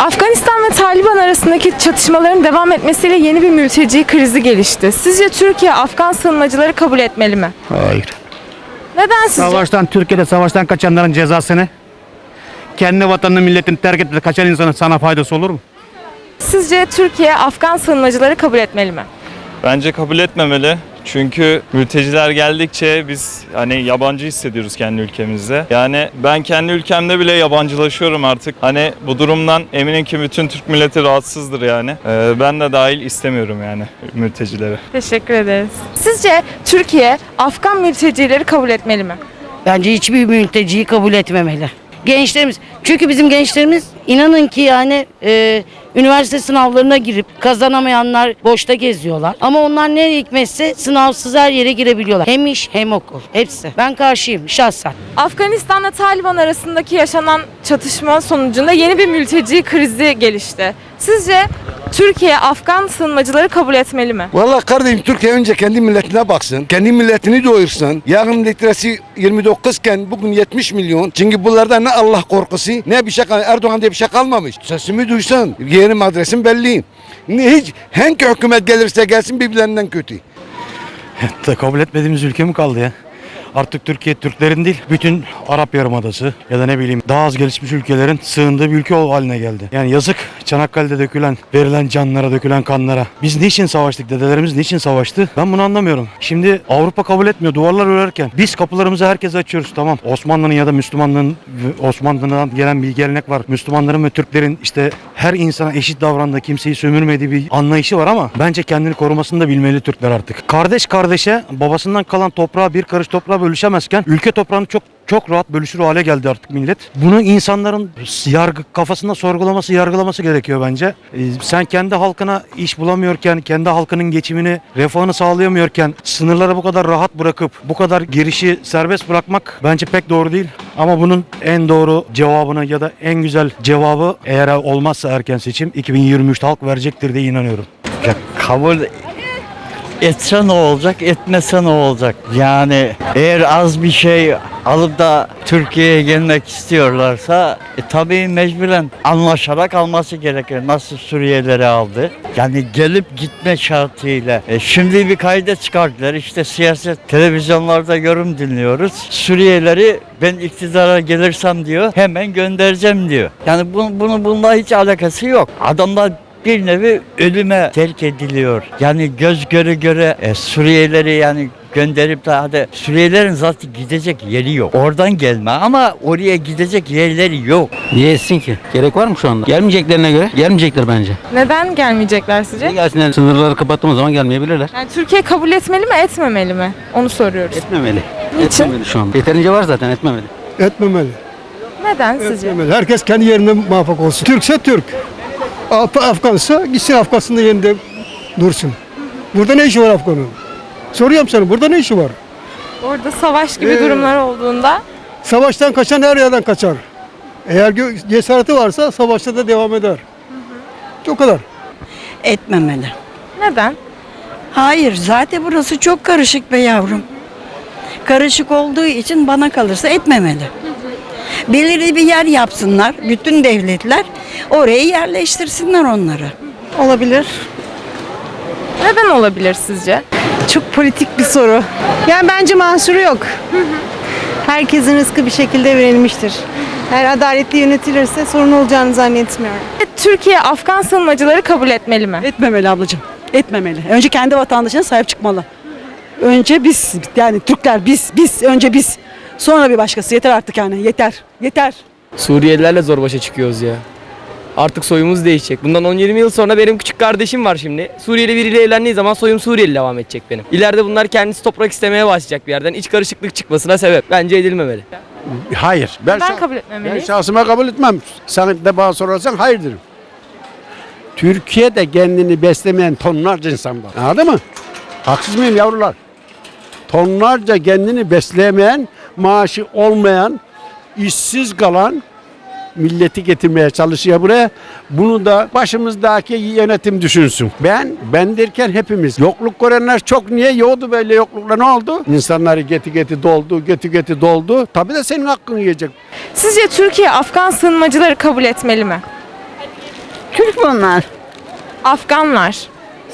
Afganistan ve Taliban arasındaki çatışmaların devam etmesiyle yeni bir mülteci krizi gelişti. Sizce Türkiye Afgan sığınmacıları kabul etmeli mi? Hayır. Neden sizce? Savaştan, Türkiye'de savaştan kaçanların cezasını kendi vatanını milletini terk edip kaçan insanın sana faydası olur mu? Sizce Türkiye Afgan sığınmacıları kabul etmeli mi? Bence kabul etmemeli. Çünkü mülteciler geldikçe biz hani yabancı hissediyoruz kendi ülkemizde. Yani ben kendi ülkemde bile yabancılaşıyorum artık. Hani bu durumdan eminim ki bütün Türk milleti rahatsızdır yani. Ee, ben de dahil istemiyorum yani mültecileri. Teşekkür ederiz. Sizce Türkiye Afgan mültecileri kabul etmeli mi? Bence hiçbir mülteciyi kabul etmemeli. Gençlerimiz, çünkü bizim gençlerimiz inanın ki yani e, üniversite sınavlarına girip kazanamayanlar boşta geziyorlar. Ama onlar nereye hikmetse sınavsız her yere girebiliyorlar. Hem iş hem okul. Hepsi. Ben karşıyım şahsen. Afganistan'la Taliban arasındaki yaşanan çatışma sonucunda yeni bir mülteci krizi gelişti. Sizce Türkiye Afgan sığınmacıları kabul etmeli mi? Vallahi kardeşim Türkiye önce kendi milletine baksın. Kendi milletini doyursun. Yarın litresi 29 iken bugün 70 milyon. Çünkü bunlarda ne Allah korkusu ne bir şey Erdoğan diye bir şey kalmamış. Sesimi duysun. Yerim adresim belli. Hiç hangi hükümet gelirse gelsin birbirlerinden kötü. Kabul etmediğimiz ülke mi kaldı ya? Artık Türkiye Türklerin değil, bütün Arap Yarımadası ya da ne bileyim daha az gelişmiş ülkelerin sığındığı bir ülke haline geldi. Yani yazık Çanakkale'de dökülen, verilen canlara, dökülen kanlara. Biz niçin savaştık, dedelerimiz niçin savaştı? Ben bunu anlamıyorum. Şimdi Avrupa kabul etmiyor, duvarlar örerken biz kapılarımızı herkese açıyoruz tamam. Osmanlı'nın ya da Müslümanlığın, Osmanlı'dan gelen bir gelenek var. Müslümanların ve Türklerin işte her insana eşit davrandığı, kimseyi sömürmediği bir anlayışı var ama bence kendini korumasını da bilmeli Türkler artık. Kardeş kardeşe babasından kalan toprağa bir karış toprağa bölüşemezken ülke toprağını çok çok rahat bölüşür hale geldi artık millet. Bunu insanların yargı kafasında sorgulaması, yargılaması gerekiyor bence. Ee, sen kendi halkına iş bulamıyorken, kendi halkının geçimini, refahını sağlayamıyorken sınırları bu kadar rahat bırakıp bu kadar girişi serbest bırakmak bence pek doğru değil. Ama bunun en doğru cevabını ya da en güzel cevabı eğer olmazsa erken seçim 2023'te halk verecektir diye inanıyorum. Ya kabul etse ne olacak, etmese ne olacak? Yani eğer az bir şey alıp da Türkiye'ye gelmek istiyorlarsa e, tabii mecburen anlaşarak alması gerekir. Nasıl Suriyelileri aldı? Yani gelip gitme şartıyla. E, şimdi bir kayda çıkarttılar. İşte siyaset televizyonlarda yorum dinliyoruz. Suriyelileri ben iktidara gelirsem diyor hemen göndereceğim diyor. Yani bu, bunun bununla hiç alakası yok. Adamlar bir nevi ölüme terk ediliyor. Yani göz göre göre e, Suriyelileri yani gönderip de hadi Suriyelilerin zaten gidecek yeri yok. Oradan gelme ama oraya gidecek yerleri yok. Niye etsin ki? Gerek var mı şu anda? Gelmeyeceklerine göre gelmeyecekler bence. Neden gelmeyecekler sizce? Niye gelsinler? Sınırları kapattığımız zaman gelmeyebilirler. Yani Türkiye kabul etmeli mi, etmemeli mi? Onu soruyoruz. Etmemeli. Niçin? Etmemeli şu anda. Yeterince var zaten etmemeli. Etmemeli. Neden sizce? Etmemeli. Herkes kendi yerinde muvaffak olsun. Türkse Türk. Af Afgansa gitsin Afganistan'da yerinde dursun. Burada ne işi var Afgan'ın? Soruyorum sana burada ne işi var? Orada savaş gibi Ee, durumlar olduğunda Savaştan kaçan her yerden kaçar. Eğer cesareti varsa savaşta da devam eder. O kadar. Etmemeli. neden? Hayır zaten burası çok karışık be yavrum. Karışık olduğu için bana kalırsa etmemeli. Belirli bir yer yapsınlar bütün devletler. Oraya yerleştirsinler onları. Olabilir. Neden olabilir sizce? Çok politik bir soru. Yani bence mahsuru yok. Herkesin rızkı bir şekilde verilmiştir. Eğer adaletli yönetilirse sorun olacağını zannetmiyorum. Türkiye Afgan sığınmacıları kabul etmeli mi? Etmemeli ablacığım. Etmemeli. Önce kendi vatandaşına sahip çıkmalı. Önce biz yani Türkler biz biz önce biz. Sonra bir başkası yeter artık yani yeter. Yeter. Suriyelilerle zor başa çıkıyoruz ya. Artık soyumuz değişecek. Bundan 10-20 yıl sonra benim küçük kardeşim var şimdi. Suriyeli biriyle evlendiği zaman soyum Suriyeli devam edecek benim. İleride bunlar kendisi toprak istemeye başlayacak bir yerden. İç karışıklık çıkmasına sebep. Bence edilmemeli. Hayır. Ben, şah- kabul ben etmemeliyiz? şahsıma kabul etmem. Sen de bana sorarsan hayırdır. Türkiye'de kendini beslemeyen tonlarca insan var. Anladın mı? Haksız mıyım yavrular? Tonlarca kendini besleyemeyen, maaşı olmayan, işsiz kalan milleti getirmeye çalışıyor buraya. Bunu da başımızdaki yönetim düşünsün. Ben, ben derken hepimiz. Yokluk görenler çok niye yoğdu böyle yoklukla ne oldu? İnsanları geti geti doldu, geti geti doldu. Tabii de senin hakkını yiyecek. Sizce Türkiye Afgan sığınmacıları kabul etmeli mi? Türk mü onlar? Afganlar.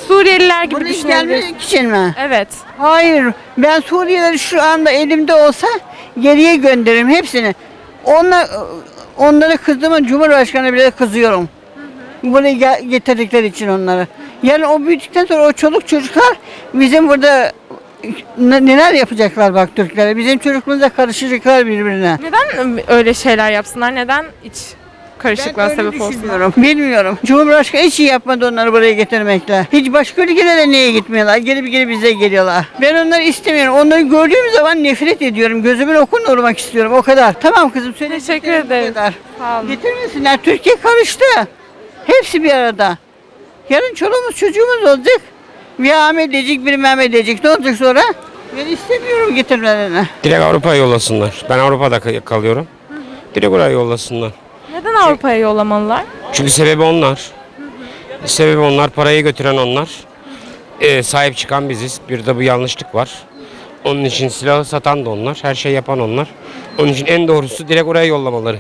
Suriyeliler gibi Buraya düşünebiliriz. gelmek için mi? Evet. Hayır. Ben Suriyelileri şu anda elimde olsa geriye gönderirim hepsini. Onlar, onlara kızdığıma Cumhurbaşkanı bile kızıyorum. Buraya getirdikleri için onları. Yani o büyüdükten sonra o çoluk çocuklar bizim burada ne- neler yapacaklar bak Türklere. Bizim çocukluğumuzda karışacaklar birbirine. Neden öyle şeyler yapsınlar? Neden iç karışıklığa öyle sebep olsun? Bilmiyorum. Cumhurbaşkanı hiç iyi yapmadı onları buraya getirmekle. Hiç başka ülkelere niye gitmiyorlar? Gelip gelip bize geliyorlar. Ben onları istemiyorum. Onları gördüğüm zaman nefret ediyorum. Gözümün okunu vurmak istiyorum. O kadar. Tamam kızım söyle. Teşekkür ederim. kadar. Sağ olun. Getirmesinler. Türkiye karıştı. Hepsi bir arada. Yarın çoluğumuz çocuğumuz olacak. Bir Ahmet edecek, bir Mehmet edecek. Ne olacak sonra? Ben istemiyorum getirmelerini. Direkt Avrupa'ya yollasınlar. Ben Avrupa'da kal- kalıyorum. Direkt oraya yollasınlar. Neden Avrupa'ya yollamalılar? Çünkü sebebi onlar. Sebebi onlar, parayı götüren onlar. Ee, sahip çıkan biziz. Bir de bu yanlışlık var. Onun için silahı satan da onlar, her şey yapan onlar. Onun için en doğrusu direkt oraya yollamaları.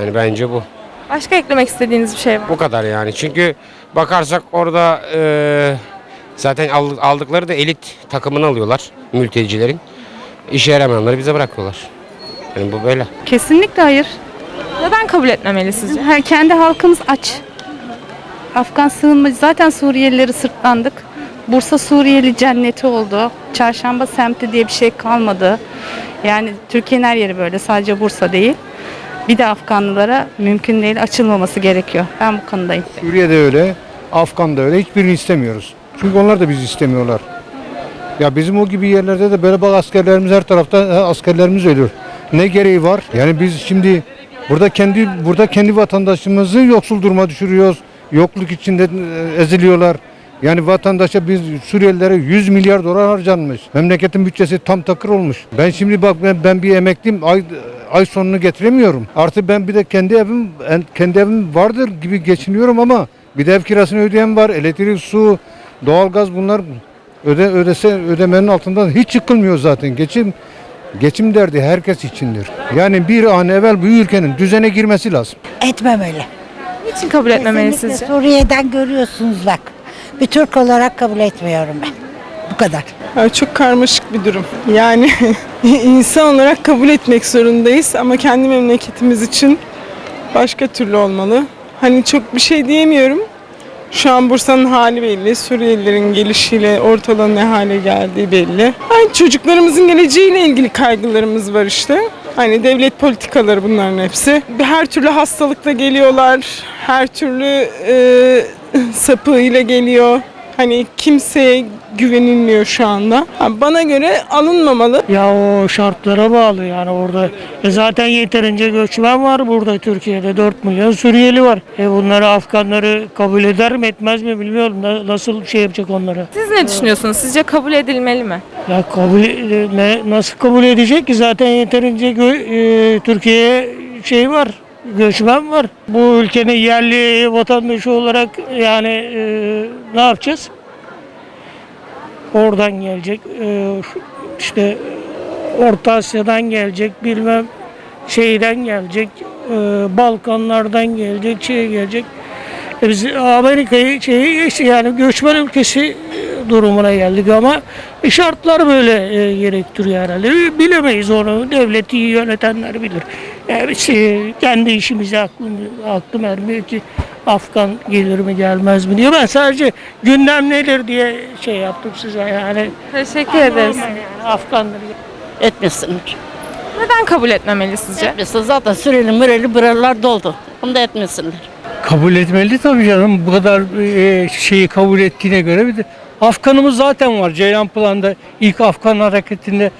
Yani bence bu. Başka eklemek istediğiniz bir şey var mı? Bu kadar yani. Çünkü bakarsak orada e, zaten aldı- aldıkları da elit takımını alıyorlar mültecilerin. İşe yaramayanları bize bırakıyorlar. Yani bu böyle. Kesinlikle hayır. Neden kabul etmemeli sizce? Her kendi halkımız aç. Afgan sığınmacı zaten Suriyelileri sırtlandık. Bursa Suriyeli cenneti oldu. Çarşamba semti diye bir şey kalmadı. Yani Türkiye'nin her yeri böyle sadece Bursa değil. Bir de Afganlılara mümkün değil açılmaması gerekiyor. Ben bu konudayım. Suriye'de öyle, Afgan'da öyle. Hiçbirini istemiyoruz. Çünkü onlar da bizi istemiyorlar. Ya bizim o gibi yerlerde de böyle bak askerlerimiz her tarafta askerlerimiz ölür. Ne gereği var? Yani biz şimdi burada kendi burada kendi vatandaşımızı yoksul duruma düşürüyoruz. Yokluk içinde e, eziliyorlar. Yani vatandaşa biz Suriyelilere 100 milyar dolar harcanmış. Memleketin bütçesi tam takır olmuş. Ben şimdi bak ben, ben bir emekliyim. Ay, ay sonunu getiremiyorum. Artı ben bir de kendi evim en- kendi evim vardır gibi geçiniyorum ama bir de ev kirasını ödeyen var. Elektrik, su, doğalgaz bunlar öde ödese ödemenin altından hiç çıkılmıyor zaten. Geçim geçim derdi herkes içindir. Yani bir an evvel bu ülkenin düzene girmesi lazım. Etmemeli. Niçin kabul etmemeli sizce? Suriye'den görüyorsunuz bak. Bir Türk olarak kabul etmiyorum ben. Bu kadar. Çok karmaşık bir durum. Yani insan olarak kabul etmek zorundayız ama kendi memleketimiz için başka türlü olmalı. Hani çok bir şey diyemiyorum. Şu an Bursa'nın hali belli. Suriyelilerin gelişiyle ortalığın ne hale geldiği belli. Hani çocuklarımızın geleceğiyle ilgili kaygılarımız var işte. Hani devlet politikaları bunların hepsi. Her türlü hastalıkla geliyorlar. Her türlü e, sapığıyla geliyor. Hani kimseye güvenilmiyor şu anda. Ha, Bana göre alınmamalı. Ya o şartlara bağlı yani orada. E zaten yeterince göçmen var burada Türkiye'de 4 milyon Suriyeli var. E bunları Afganları kabul eder mi etmez mi bilmiyorum. Na- Nasıl şey yapacak onları? Siz ne düşünüyorsunuz? Sizce kabul edilmeli mi? Ya kabul e, ne, nasıl kabul edecek ki zaten yeterince gö- e, Türkiye'ye şey var. Göçmen var. Bu ülkenin yerli vatandaşı olarak yani e, ne yapacağız? Oradan gelecek. e, işte Orta Asya'dan gelecek bilmem şeyden gelecek. e, Balkanlardan gelecek, şey gelecek. E biz Amerika'yı şey yani göçmen ülkesi e, durumuna geldik ama şartlar böyle e, gerektiriyor herhalde. Bilemeyiz onu. Devleti yönetenler bilir. Biz, e, kendi işimize aklım, aklım ermiyor ki Afgan gelir mi gelmez mi diye. Ben sadece gündem nedir diye şey yaptım size yani. Teşekkür ederiz. Yani Afganları Etmesinler. Neden kabul etmemeli sizce? Etmesin zaten Suriyeli müreli buralar doldu. Bunu da etmesinler. Kabul etmeli tabii canım. Bu kadar e, şeyi kabul ettiğine göre bir de Afganımız zaten var. Ceylan Plan'da ilk Afgan hareketinde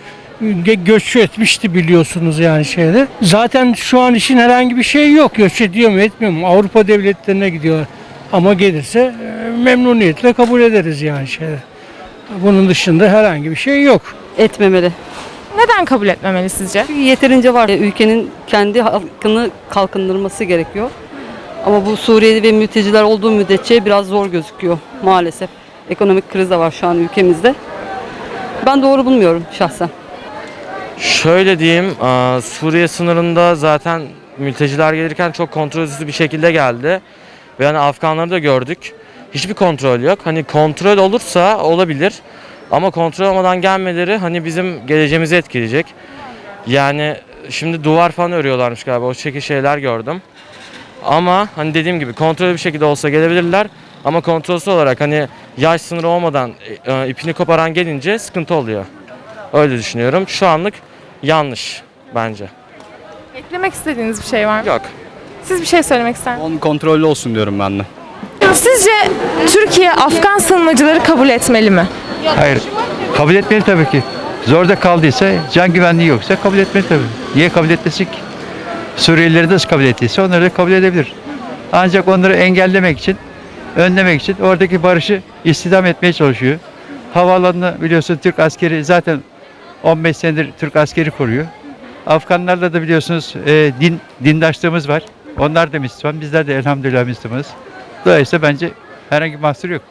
göç etmişti biliyorsunuz yani şeyde. Zaten şu an için herhangi bir şey yok. Göç ediyor mu etmiyor mu? Avrupa devletlerine gidiyorlar. Ama gelirse e, memnuniyetle kabul ederiz yani şeyde. Bunun dışında herhangi bir şey yok. Etmemeli. Neden kabul etmemeli sizce? Yeterince var. Ülkenin kendi halkını kalkındırması gerekiyor. Ama bu Suriyeli ve mülteciler olduğu müddetçe biraz zor gözüküyor maalesef. Ekonomik kriz de var şu an ülkemizde. Ben doğru bulmuyorum şahsen. Şöyle diyeyim, Suriye sınırında zaten mülteciler gelirken çok kontrolsüz bir şekilde geldi. Ve hani Afganları da gördük. Hiçbir kontrol yok. Hani kontrol olursa olabilir. Ama kontrol olmadan gelmeleri hani bizim geleceğimizi etkileyecek. Yani şimdi duvar falan örüyorlarmış galiba. O şekil şeyler gördüm. Ama hani dediğim gibi kontrollü bir şekilde olsa gelebilirler. Ama kontrolsüz olarak hani yaş sınırı olmadan e, ipini koparan gelince sıkıntı oluyor. Öyle düşünüyorum. Şu anlık yanlış bence. Eklemek istediğiniz bir şey var mı? Yok. Siz bir şey söylemek ister misiniz? Onun kontrollü olsun diyorum ben de. Sizce Türkiye Afgan sığınmacıları kabul etmeli mi? Hayır. Kabul etmeli tabii ki. Zorda kaldıysa, can güvenliği yoksa kabul etmeli tabii. Niye kabul etmesin ki? Suriyelileri nasıl kabul ettiyse onları da kabul edebilir. Ancak onları engellemek için, önlemek için oradaki barışı istidam etmeye çalışıyor. Havaalanını biliyorsun Türk askeri zaten 15 senedir Türk askeri koruyor. Afganlarla da biliyorsunuz e, din dindaşlığımız var. Onlar da Müslüman, bizler de elhamdülillah Müslümanız. Dolayısıyla bence herhangi bir mahsur yok.